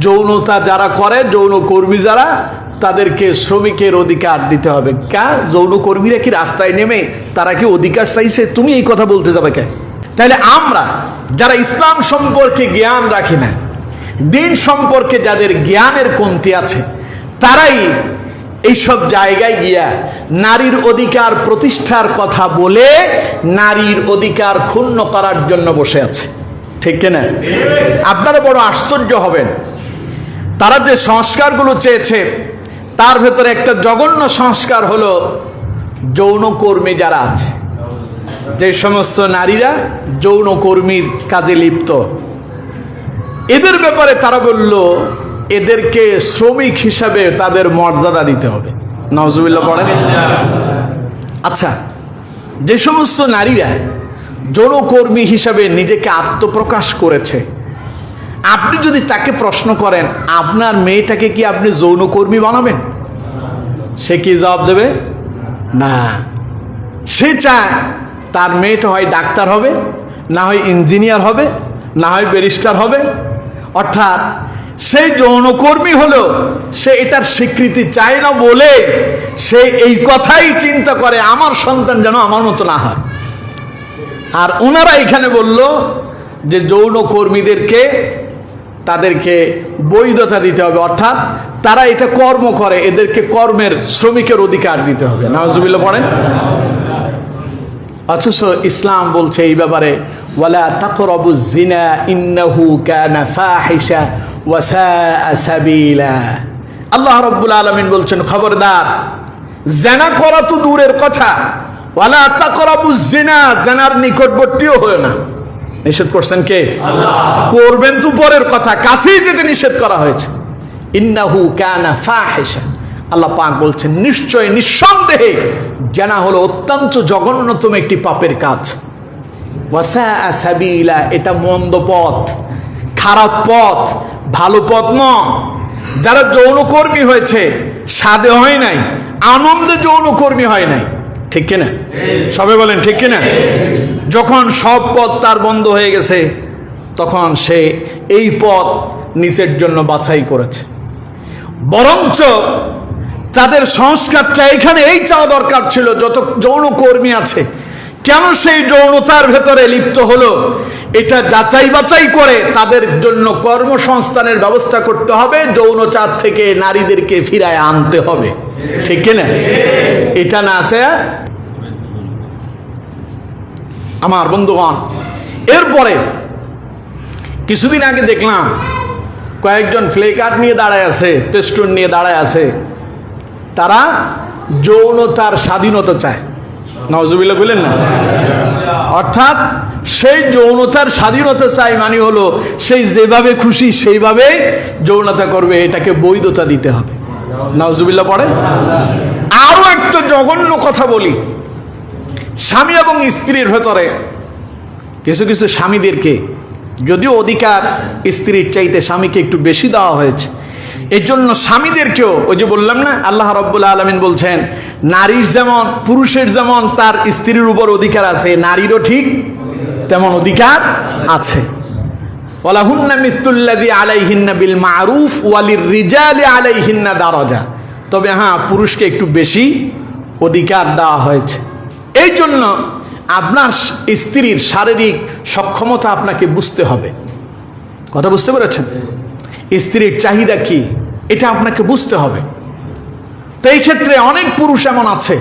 যৌনতা যারা করে, যৌন কর্মী যারা, তাদেরকে শ্রমিকের অধিকার দিতে হবে। কা? যৌন কর্মীরা কি রাস্তায় নেমে, তারা কি অধিকার চাইছে? তুমি এই কথা বলতে যাবে কেন তাহলে আমরা, যারা ইসলাম সম্পর্কে জ্ঞান রাখি না, দিন সম্পর্কে যাদের জ্ঞানের কমতি আছে, তারাই এইসব জায়গায় গিয়া নারীর অধিকার প্রতিষ্ঠার কথা বলে, নারীর অধিকার ক্ষুণ্ণ করার জন্য বসে আছে। ঠিক কিনা? আপনারা বড় আশ্চর্য হবেন। তারা যে সংস্কারগুলো চেয়েছে, তার ভেতরে একটা জঘন্য সংস্কার হলো যৌনকর্মী যারা আছে। যে সমস্ত নারীরা যৌনকর্মীর কাজে লিপ্ত। এদের ব্যাপারে তারা বলল, এদেরকে শ্রমিক হিসাবে তাদের মর্যাদা দিতে হবে। নজরুল্লাহ পড়েন। আচ্ছা যে সমস্ত নারীরা যৌনকর্মী হিসাবে নিজেকে আত্মপ্রকাশ করেছে আপনি যদি তাকে প্রশ্ন করেন, আপনার মেয়েটাকে কি আপনি যৌনকর্মী বানাবেন? সে কি জবাব দেবে? না। সে চায় তার মেয়েটা হয় ডাক্তার হবে, না হয় ইঞ্জিনিয়ার হবে, না হয় ব্যারিস্টার হবে। অর্থাৎ সেই যৌনকর্মী হলো, সে এটার স্বীকৃতি চায় না বলে সে এই কথাই চিন্তা করে, আমার সন্তান যেন আমার মতো না হয়। আর ওনারা এখানে বলল যে যৌনকর্মীদেরকে তাদেরকে বৈধতা দিতে হবে। অর্থাৎ তারা এটা কর্ম করে, এদেরকে কর্মের শ্রমিকের অধিকার দিতে হবে। নাওজুবিল্লা পড়েন। অথচ ইসলাম বলছে এই ব্যাপারে, ওয়ালা তাকরাবু জিনা ইন্নাহু কানা ফাহিশা ওয়া সাআ সাবিলা। আল্লাহ রাব্বুল আলামিন বলছেন, খবরদার, জেনা করা তো দূরের কথা। ওয়ালা তাকরাবু জিনা জেনার নিকটবর্তীও হয় না। নিষেধ করছেন কে? করবেন তো পরের কথা। কাছেই যেতে নিষেধ করা হয়েছে। ইন্নাহু কানা ফাহিশা আল্লাহ পাক বলছেন, নিশ্চয়, নিঃসন্দেহে জানা হলো, অত্যন্ত জঘন্যতম একটি পাপের কাজ। এটা মন্দ পথ, খারাপ পথ, ভালো পথ ন যারা যৌনকর্মী হয়েছে সাদে হয় নাই, আনন্দে যৌনকর্মী হয় নাই। ঠিক কিনা? সবে বলেন, ঠিক কিনা? যখন সব পথ তার বন্ধ হয়ে গেছে, তখন সে এই পথ নিজের জন্য বাছাই করেছে। বরঞ্চ তাদের সংস্কারটা এখানে এই চাওয়া দরকার ছিল, যত যৌনকর্মী আছে। কেন সেই যৌনতার ভেতরে লিপ্ত হলো? এটা যাচাই বাছাই করে তাদের জন্য কর্মসংস্থানের ব্যবস্থা করতে হবে যৌনচার থেকে নারীদেরকে ফিরায় আনতে হবে। ঠিক কিনা এটা না আছে? আমার বন্ধুগণ, এরপরে কিছুদিন আগে দেখলাম কয়েকজন ফ্লে নিয়ে দাঁড়ায় আছে পেস্টুন নিয়ে দাঁড়ায় আছে। তারা যৌনতার স্বাধীনতা চায়। নজবিল্লা বললেন না? অর্থাৎ সেই যৌনতার স্বাধীনতা চাই মানে হলো, সেই যেভাবে খুশি সেইভাবে যৌনতা করবে, এটাকে বৈধতা দিতে হবে। নজবিল্লা পড়ে আরও একটা জঘন্য কথা বলি। স্বামী এবং স্ত্রীর ভেতরে কিছু কিছু স্বামীদেরকে যদিও অধিকার স্ত্রীর চাইতে স্বামীকে একটু বেশি দেওয়া হয়েছে এই জন্য স্বামীদেরকেও ওই যে বললাম না, আল্লাহ রব্বুল আলমিন বলছেন, নারীর যেমন, পুরুষের যেমন তার স্ত্রীর উপর অধিকার আছে, নারীরও ঠিক তেমন অধিকার আছে। ওয়ালাহুন্না মিস্তুল্লাদি আলাইহিন্না বিল মারুফ ওয়ালির রিজালি আলাইহিন্না দারজা। তবে হ্যাঁ পুরুষকে একটু বেশি অধিকার দেওয়া হয়েছে। এই জন্য আপনার স্ত্রীর শারীরিক সক্ষমতা আপনাকে বুঝতে হবে। কথা বুঝতে পেরেছেন? স্ত্রীর চাহিদা কি? এটা আপনাকে বুঝতে হবে। তো এই ক্ষেত্রে অনেক পুরুষ এমন আছে,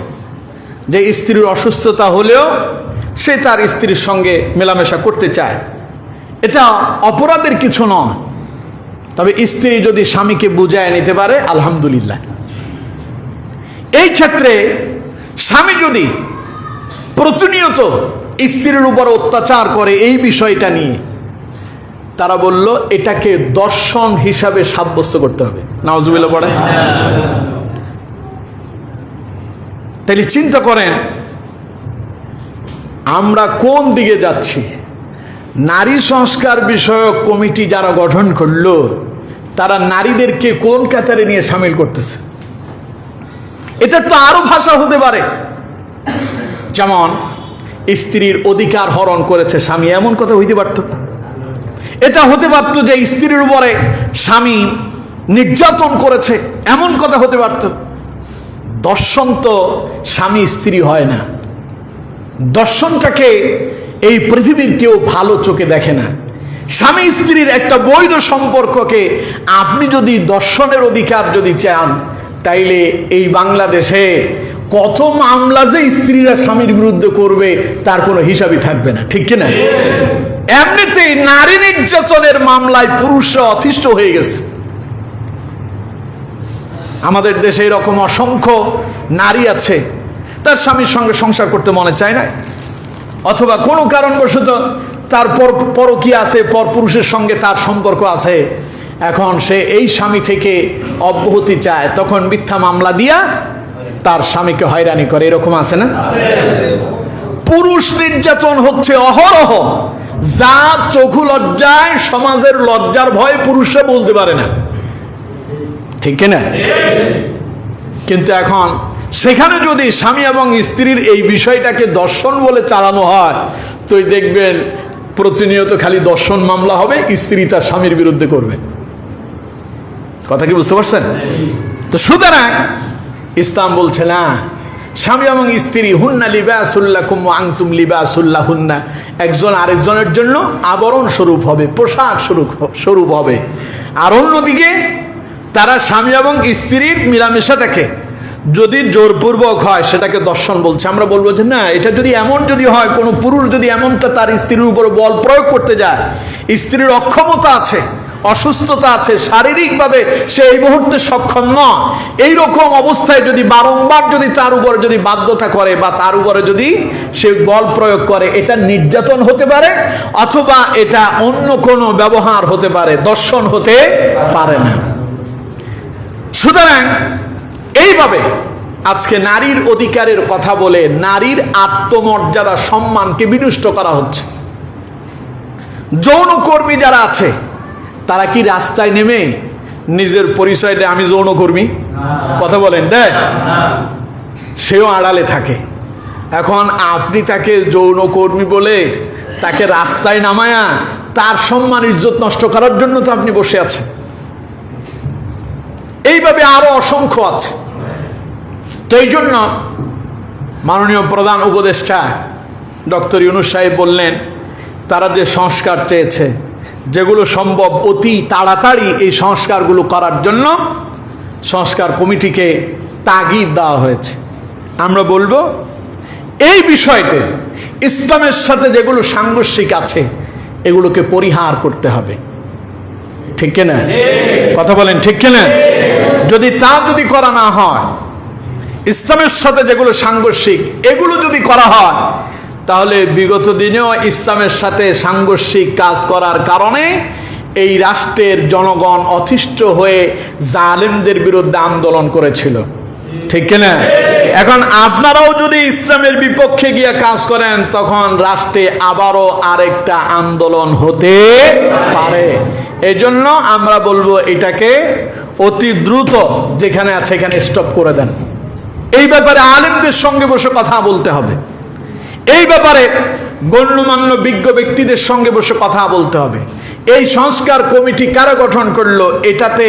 যে স্ত্রীর অসুস্থতা হলেও সে তার স্ত্রীর সঙ্গে মেলামেশা করতে চায়। এটা অপরাধের কিছু নয়। তবে স্ত্রী যদি স্বামীকে বুঝায় নিতে পারে, আলহামদুলিল্লাহ। এই ক্ষেত্রে স্বামী যদি প্রতিনিয়ত স্ত্রীর উপর অত্যাচার করে এই বিষয়টা নিয়ে, তারা বলল, এটাকে দর্শন হিসাবে সাব্যস্ত করতে হবে। নওয়াজুবিল্লা পড়ে। তাহলে চিন্তা করেন, আমরা কোন দিকে যাচ্ছি? নারী সংস্কার বিষয়ক কমিটি যারা গঠন করল, তারা নারীদেরকে কোন কাতারে নিয়ে সামিল করতেছে? এটা তো আরও ভাষা হতে পারে। যেমন, স্ত্রীর অধিকার হরণ করেছে স্বামী, এমন কথা হইতে পারত। এটা হতে পারত যে স্ত্রীর উপরে স্বামী নির্যাতন করেছে, এমন কথা হতে পারত। দর্শন তো স্বামী স্ত্রী হয় না। দর্শনটাকে এই পৃথিবীর কেউ ভালো চোখে দেখে না। স্বামী স্ত্রীর একটা বৈধ সম্পর্ককে আপনি যদি দর্শনের অধিকার যদি চান, তাইলে এই বাংলাদেশে কত মামলা যে স্ত্রীরা স্বামীর বিরুদ্ধে করবে, তার কোনো হিসাবই থাকবে না। ঠিক কিনা? এমনিতেই নারী নির্যাতনের মামলায় পুরুষরা অতিষ্ঠ হয়ে গেছে। আমাদের দেশে এরকম অসংখ্য নারী আছে, তার স্বামীর সঙ্গে সংসার করতে মনে চায় না। অথবা কোনো কারণবশত তার পর পরকী আছে, পর পুরুষের সঙ্গে তার সম্পর্ক আছে। এখন সে এই স্বামী থেকে অব্যাহতি চায়, তখন মিথ্যা মামলা দিয়া তার স্বামীকে হয়রানি করে। এরকম আছে না? পুরুষ নির্যাতন হচ্ছে অহরহ। যা চোখু লজ্জায়, সমাজের লজ্জার ভয় পুরুষরা বলতে পারে না। ঠিক কিনা? কিন্তু এখন সেখানে যদি স্বামী এবং স্ত্রীর এই বিষয়টাকে দর্শন বলে চালানো হয়, তো দেখবেন প্রতিনিয়ত খালি দর্শন মামলা হবে, স্ত্রী তার স্বামীর বিরুদ্ধে করবে। কথা কি বুঝতে পারছেন? তো সুতরাং ইসলাম বলছে, না, স্বামী এবং স্ত্রী, হুন্না লিবাসুল্লাহ কুম আংতুম লিবাসুল্লাহ হুন্না একজন আরেকজনের জন্য আবরণ স্বরূপ হবে, পোশাক স্বরূপ স্বরূপ হবে। আর অন্যদিকে তারা স্বামী এবং স্ত্রীর মিলামেশাটাকে যদি জোরপূর্বক হয়, সেটাকে দর্শন বলছে। আমরা বলব যে না, এটা যদি এমন যদি হয়, কোনো পুরুষ যদি এমনটা তার স্ত্রীর উপর বল প্রয়োগ করতে যায়, স্ত্রীর অক্ষমতা আছে, অসুস্থতা আছে, শারীরিকভাবে সে এই মুহূর্তে সক্ষম নয়। এইরকম অবস্থায় যদি বারংবার যদি তার উপরে যদি বাধ্যতা করে বা তার উপরে যদি সে বল প্রয়োগ করে, এটা নির্যাতন হতে পারে অথবা এটা অন্য কোনো ব্যবহার হতে পারে, দর্শন হতে পারে না। সুতরাং এইভাবে আজকে নারীর অধিকারের কথা বলে নারীর আত্মমর্যাদা সম্মানকে বিনষ্ট করা হচ্ছে। যৌনকর্মী যারা আছে, তারা কি রাস্তায় নেমে নিজের পরিচয় দেয়, আমি যৌনকর্মী কথা বলেন দেয় সেও আড়ালে থাকে। এখন আপনি তাকে যৌনকর্মী বলে তাকে রাস্তায় নামায়া তার সম্মান, ইজ্জত নষ্ট করার জন্য তো আপনি বসে আছেন। এইভাবে আরও অসংখ্য আছে। এই জন্য মাননীয় প্রধান উপদেষ্টা ডক্টর ইউনুস সাহেব বললেন তারা যে সংস্কার চেয়েছে যেগুলো সম্ভব অতি তাড়াতাড়ি এই সংস্কারগুলো করার জন্য সংস্কার কমিটিকে তাগিদ দেওয়া হয়েছে। আমরা বলব এই বিষয়তে ইসলামের সাথে যেগুলো সাংঘর্ষিক আছে এগুলোকে পরিহার করতে হবে। ঠিক কিনা? কথা বলেন ঠিক কিনা? যদি তা যদি করা না হয় ইসলামের সাথে যেগুলো সাংঘর্ষিক, এগুলো যদি করা হয়, তাহলে বিগত দিনেও ইসলামের সাথে সাংঘর্ষিক কাজ করার কারণে এই রাষ্ট্রের জনগণ অতিষ্ঠ হয়ে জালেমদের বিরুদ্ধে আন্দোলন করেছিল। ঠিক কিনা? এখন আপনারাও যদি ইসলামের বিপক্ষে গিয়ে কাজ করেন, তখন রাষ্ট্রে আবারও আরেকটা আন্দোলন হতে পারে। এজন্য আমরা বলব এটাকে অতি দ্রুত যেখানে আছে, এখানে স্টপ করে দেন। এই ব্যাপারে আলেমদের সঙ্গে বসে কথা বলতে হবে। এই ব্যাপারে গণ্যমান্য বিজ্ঞ ব্যক্তিদের সঙ্গে বসে কথা বলতে হবে। এই সংস্কার কমিটি কারা গঠন করল, এটাতে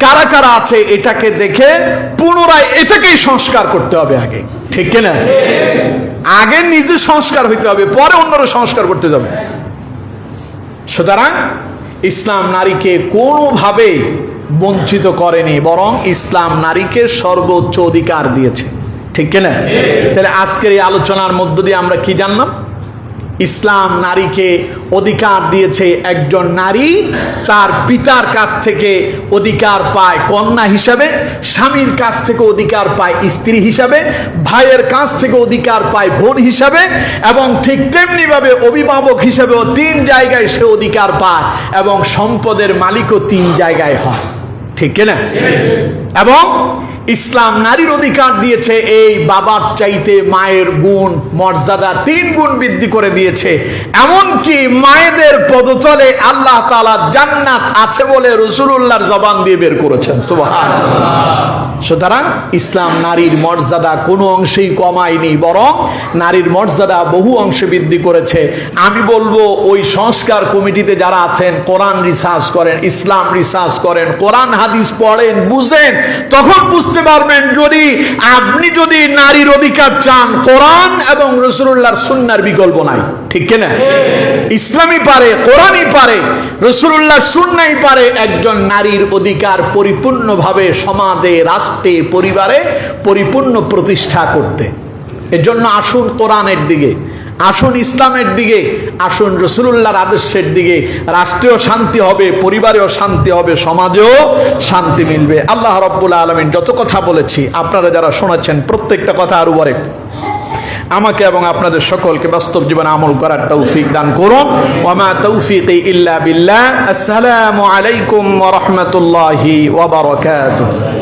কারা কারা আছে, এটাকে দেখে পুনরায় এটাকেই সংস্কার করতে হবে আগে। ঠিক কিনা? আগে নিজে সংস্কার হইতে হবে, পরে অন্যরা সংস্কার করতে যাবে। সুতরাং ইসলাম নারীকে কোনোভাবে বঞ্চিত করেনি, বরং ইসলাম নারীকে সর্বোচ্চ অধিকার দিয়েছে। ঠিক কিনা? তাহলে আজকের এই আলোচনার মধ্য দিয়ে আমরা কি জানলাম? ইসলাম নারীকে অধিকার দিয়েছে একজন নারী, তার পিতার কাছ থেকে অধিকার পায় কন্যা হিসাবে, স্বামীর কাছ থেকে অধিকার পায় স্ত্রী হিসাবে, ভাইয়ের কাছ থেকে অধিকার পায় বোন হিসাবে, এবং ঠিক তেমনিভাবে অভিভাবক হিসাবেও তিন জায়গায় সে অধিকার পায় এবং সম্পদের মালিকও তিন জায়গায় হয়। ঠিক কিনা এবং ইসলাম নারীর অধিকার দিয়েছে, এই বাবার চাইতে মায়ের গুণ, মর্যাদা তিন গুণ বৃদ্ধি করে দিয়েছে। এমনকি মায়েদের পদচলে আল্লাহ তালা জান্নাত আছে বলে রসুল্লাহর জবান দিয়ে বের করেছেন সুবহান সুতরাং ইসলাম নারীর মর্যাদা কোনো অংশেই কমায়নি, বরং নারীর মর্যাদা বহু অংশে বৃদ্ধি করেছে। আমি বলব, ওই সংস্কার কমিটিতে যারা আছেন, কোরআন রিসার্চ করেন, ইসলাম রিসার্চ করেন, কোরআন হাদিস পড়েন, বুঝেন, তখন বুঝতে পারবেন যদি আপনি যদি নারীর অধিকার চান, কোরআন এবং রসুল্লাহর সুন্নার বিকল্প নাই। ঠিক কিনা? ইসলামই পারে, কোরআনই পারে রসুল্লাহ সুন্নাই পারে, একজন নারীর অধিকার পরিপূর্ণভাবে সমাজে, রাষ্ট্রে পরিবারে পরিপূর্ণ প্রতিষ্ঠা করতে। এজন্য আসুন কোরআনের দিকে, আসুন ইসলামের দিকে, আসুন রসুল্লাহর আদর্শের দিকে। রাষ্ট্রেও শান্তি হবে, পরিবারেও শান্তি হবে, সমাজেও শান্তি মিলবে। আল্লাহ রব্বুল আলমিন যত কথা বলেছি, আপনারা যারা শোনাচ্ছেন, প্রত্যেকটা কথা আরও বলে আমাকে এবং আপনাদের সকলকে বাস্তব জীবনে আমল করার তৌফিক দান করুন। ওমা তৌফিক ইল্লা বিল্লাহ। আসসালামু আলাইকুম ওয়া বারাকাতুহু।